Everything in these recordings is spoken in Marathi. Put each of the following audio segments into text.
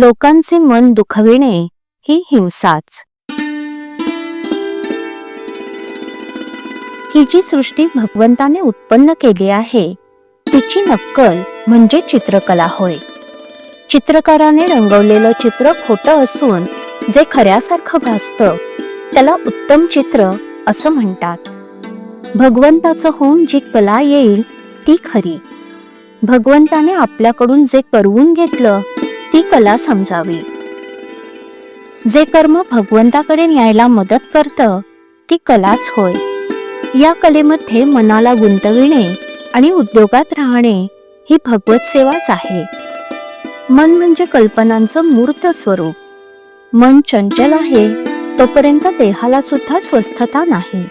लोकांचे मन दुखविणे ही हिंसाच. ही जी सृष्टी भगवंताने उत्पन्न केली आहे तिची नक्कल म्हणजे चित्रकला होय. चित्रकाराने रंगवलेलं चित्र खोटं असून जे खऱ्यासारखं भासतं त्याला उत्तम चित्र असं म्हणतात. भगवंताचं होऊन जी कला येईल ती खरी. भगवंताने आपल्याकडून जे करवून घेतलं ती कला समजावी. जे कर्म भगवंताकडे न्यायला मदत करतं ती कलाच होय. या कलेमध्ये मनाला गुंतविणे आणि उद्योगात राहणे ही भगवत सेवाच आहे. मन म्हणजे कल्पनांचं मूर्त स्वरूप. मन चंचल आहे तोपर्यंत देहाला सुद्धा स्वस्थता नाही.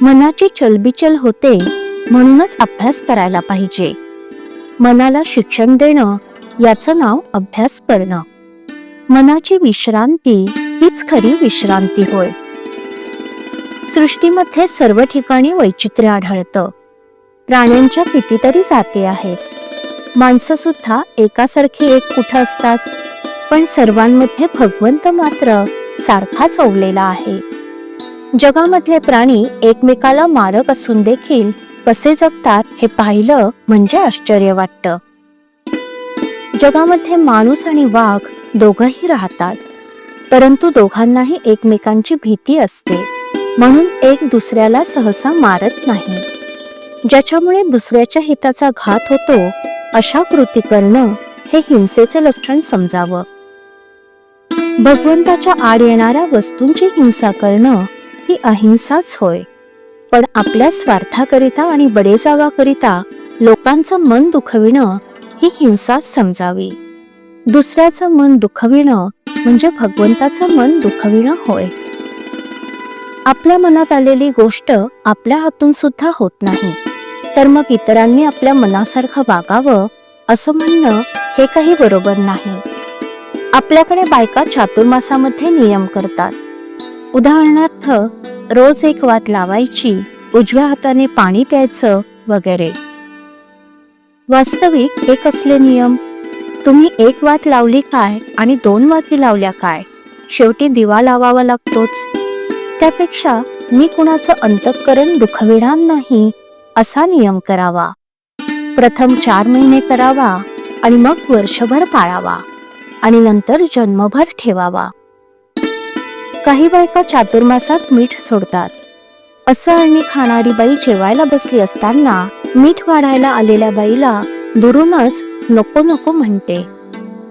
मनाची चलबिचल होते म्हणूनच अभ्यास करायला पाहिजे. मनाला शिक्षण देणं याचं नाव अभ्यास करणं. मनाची विश्रांती हीच खरी विश्रांती होय. सृष्टीमध्ये सर्व ठिकाणी वैचित्र्य आढळतं. प्राण्यांच्या कितीतरी जाती आहेत. माणसं सुद्धा एकासारखी एक कुठं असतात? पण सर्वांमध्ये भगवंत मात्र सारखाच ओवलेला आहे. जगामधले प्राणी एकमेकाला मारक असून देखील कसे जगतात हे पाहिलं म्हणजे आश्चर्य वाटतं. जगामध्ये माणूस आणि वाघ दोघंही राहतात परंतु दोघांनाही एकमेकांची भीती असते म्हणून एक दुसऱ्याला सहसा मारत नाही. ज्याच्यामुळे दुसऱ्याच्या हिताचा घात होतो अशा कृती करणं हे हिंसेचं लक्षण समजावं. भगवंताच्या आड येणाऱ्या वस्तूंची हिंसा करणं ही अहिंसाच होय पण आपल्या स्वार्थाकरिता आणि बडेजावाकरिता लोकांचं मन दुखविणं ही हिंसाच समजावी. दुसऱ्याचं मन दुखविणं म्हणजे भगवंताचं मन दुखविणं होय. आपल्या मनात आलेली गोष्ट आपल्या हातून सुद्धा होत नाही. तर मग इतरांनी आपल्या मनासारखं वागावं असं म्हणणं हे काही बरोबर नाही. आपल्याकडे बायका चातुर्मासामध्ये नियम करतात. उदाहरणार्थ रोज एक वात लावायची उजव्या हाताने पाणी प्यायचं वगैरे. वास्तविक हे कसले नियम. तुम्ही एक वात लावली काय आणि दोन वाती लावल्या काय? शेवटी दिवा लावावा लागतोच. त्यापेक्षा मी कुणाचं अंतःकरण दुखविणार नाही असा नियम करावा. प्रथम चार महिने करावा आणि मग वर्षभर पाळावा आणि नंतर जन्मभर ठेवावा. काही बायका चातुर्मासात मीठ सोडतात. असं आणि खाणारी बाई जेवायला बसली असताना मीठ वाढायला आलेल्या बाईला दुरूनच नको नको म्हणते.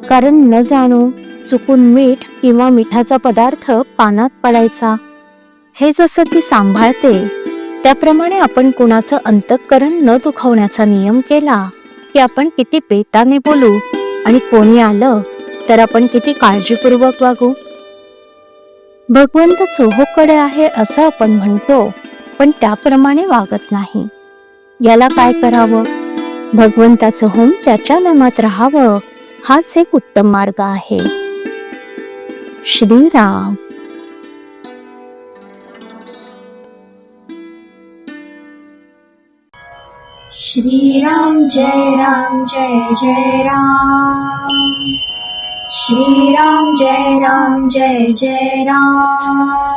कारण न जाणू चुकून मीठ किंवा मिठाचा पदार्थ पानात पडायचा. हे जसं ती सांभाळते त्याप्रमाणे आपण कुणाचं अंतःकरण न दुखवण्याचा नियम केला की आपण किती बेताने बोलू आणि कोणी आलं तर आपण किती काळजीपूर्वक वागू. भगवंत चोहोकडे आहे असं आपण म्हणतो पण त्याप्रमाणे वागत नाही. याला काय करावं? भगवंताचं होऊन त्याच्या नामात राहावं हाच एक उत्तम मार्ग आहे. श्रीराम. श्रीराम जय राम जय जय राम. श्रीराम जय राम जय जय राम.